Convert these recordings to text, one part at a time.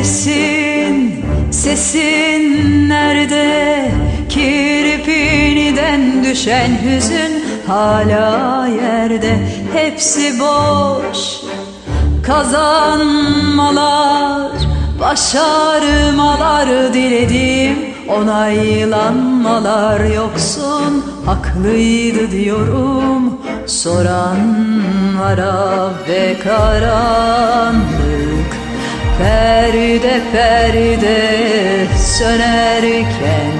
Neredesin? Sesin nerede? Kirpiniden düşen hüzün hala yerde. Hepsi boş kazanmalar Başarmalar diledim Onaylanmalar. Yoksun Haklıydı diyorum Soranlara ve karanlık Perde perde sönerken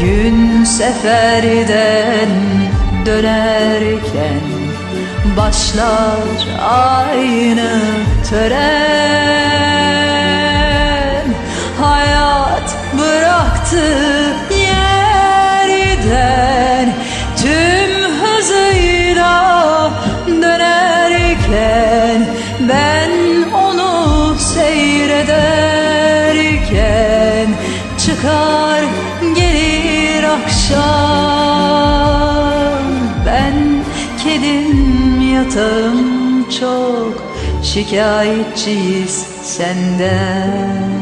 Gün seferden dönerken Başlar aynı tören. Hayat bıraktı Çıkar gelir akşam. Ben kedim yatağım çok Şikayetçiyiz senden